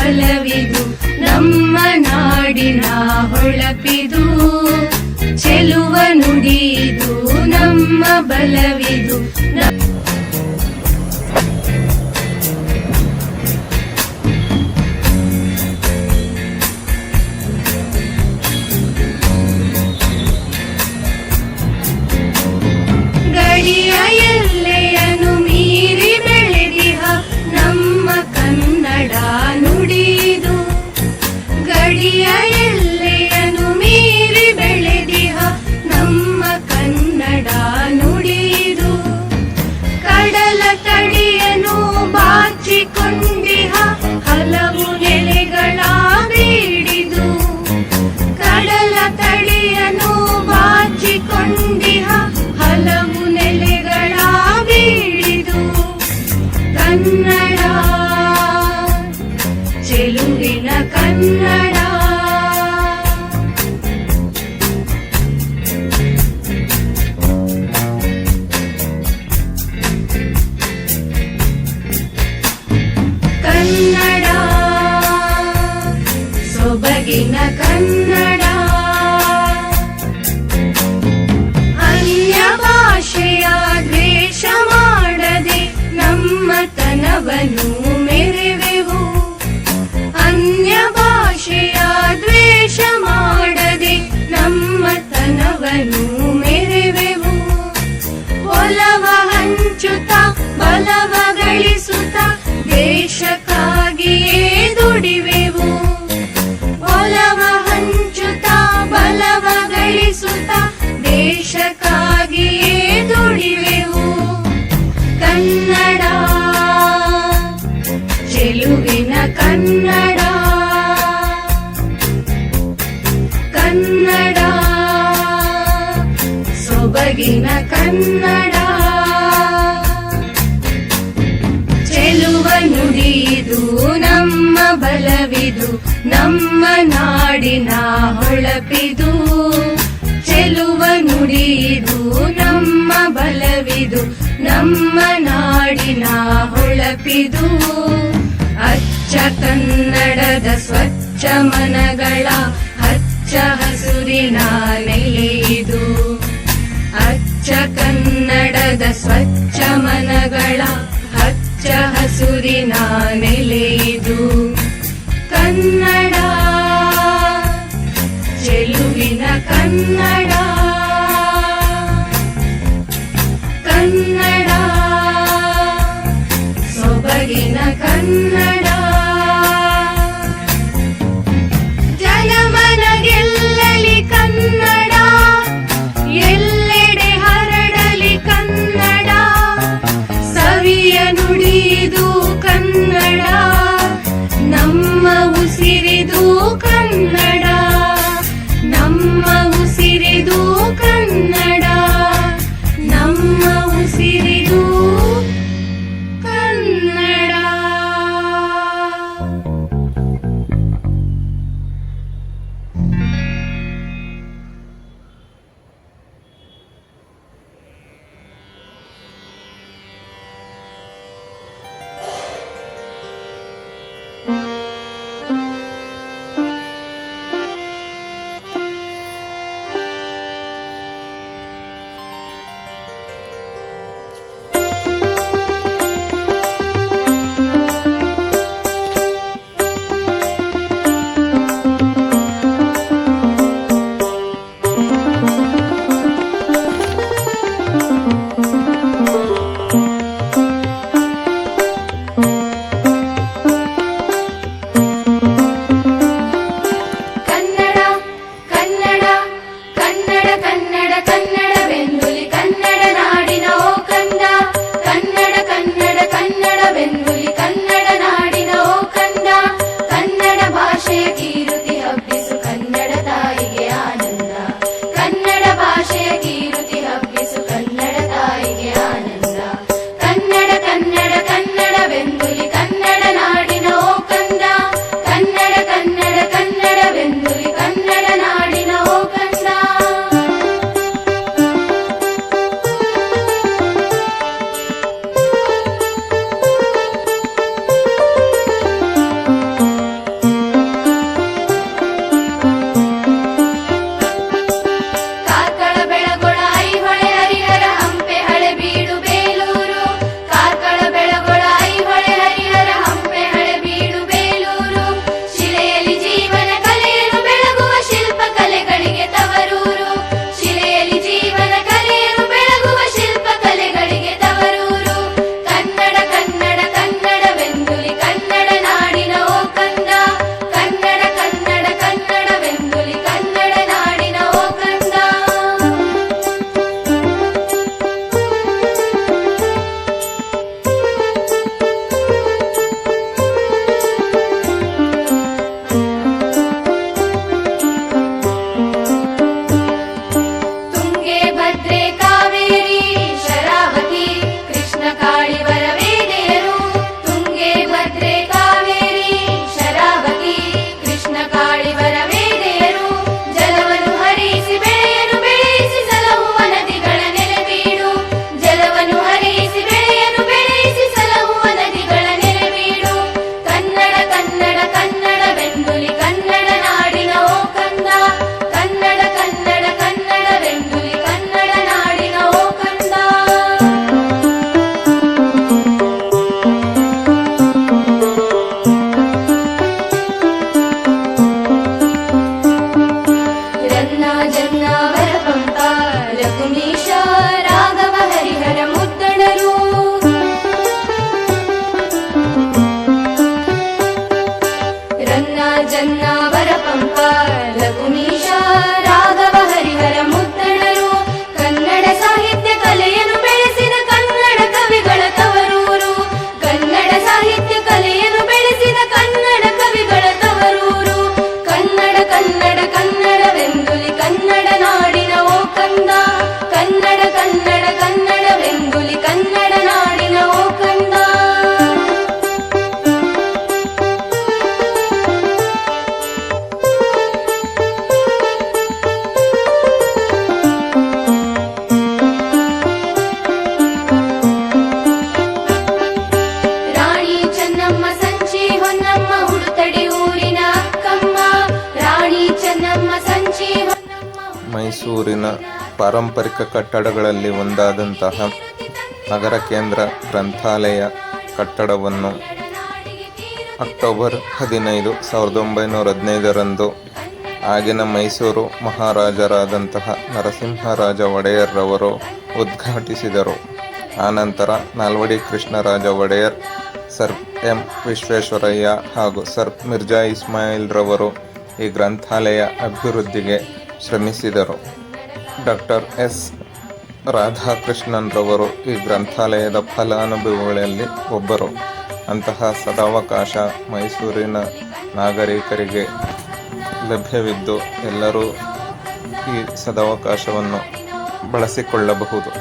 ಬಲವಿದು ನಮ್ಮ ನಾಡಿನ ಹೊಳಪಿದು ಚೆಲುವ ನುಡಿದು ನಮ್ಮ ಬಲವಿದು. ನಮ್ಮತನವನ್ನು ಮೆರೆವೆವು. ಅನ್ಯ ಭಾಷೆಯ ದ್ವೇಷ ಮಾಡದೆ ನಮ್ಮತನವನ್ನು ಮೆರೆವೆವು. ಒಲವ ಹಂಚುತ್ತ ಬಲವ ದೇಶಕ್ಕಾಗಿಯೇ ಕನ್ನಡ. ಕನ್ನಡ. ಸೊಬಗಿನ ಕನ್ನಡ. ಚೆಲುವ ನುಡಿದು ನಮ್ಮ ಬಲವಿದು, ನಮ್ಮ ನಾಡಿನ ಹೊಳಪಿದು. ಚೆಲುವ ನುಡಿದು ನಮ್ಮ ಬಲವಿದು, ನಮ್ಮ ನಾಡಿನ ಹೊಳಪಿದು. ಅಚ್ಚ ಕನ್ನಡದ ಸ್ವಚ್ಛ ಮನಗಳ ಹಚ್ಚ ಹಸುರಿನ ನೆಲೆಯಿದು ಅಚ್ಚ ಕನ್ನಡದ ಸ್ವಚ್ಛ ಮನಗಳ ಹಚ್ಚ ಹಸುರಿನ ನೆಲೆಯಿದು ಕನ್ನಡ, ಚೆಲುವಿನ ಕನ್ನಡ. ಕನ್ನಡ ತಾಳಿವ ಪಾರಂಪರಿಕ ಕಟ್ಟಡಗಳಲ್ಲಿ ಒಂದಾದಂತಹ ನಗರ ಕೇಂದ್ರ ಗ್ರಂಥಾಲಯ ಕಟ್ಟಡವನ್ನು ಅಕ್ಟೋಬರ್ ಹದಿನೈದು ಸಾವಿರದ ಒಂಬೈನೂರ ಹದಿನೈದರಂದು ಆಗಿನ ಮೈಸೂರು ಮಹಾರಾಜರಾದಂತಹ ನರಸಿಂಹರಾಜ ಒಡೆಯರ್ರವರು ಉದ್ಘಾಟಿಸಿದರು. ಆನಂತರ ನಾಲ್ವಡಿ ಕೃಷ್ಣರಾಜ ಒಡೆಯರ್, ಸರ್ ಎಂ ವಿಶ್ವೇಶ್ವರಯ್ಯ ಹಾಗೂ ಸರ್ ಮಿರ್ಜಾ ಇಸ್ಮಾಯಿಲ್ರವರು ಈ ಗ್ರಂಥಾಲಯ ಅಭಿವೃದ್ಧಿಗೆ ಶ್ರಮಿಸಿದರು. Doctor S. ರಾಧಾಕೃಷ್ಣನ್ರವರು ಈ ಗ್ರಂಥಾಲಯದ ಫಲಾನುಭವಿಗಳಲ್ಲಿ ಒಬ್ಬರು. ಅಂತಹ ಸದಾವಕಾಶ ಮೈಸೂರಿನ ನಾಗರಿಕರಿಗೆ ಲಭ್ಯವಿದ್ದು ಎಲ್ಲರೂ ಈ ಸದಾವಕಾಶವನ್ನು ಬಳಸಿಕೊಳ್ಳಬಹುದು.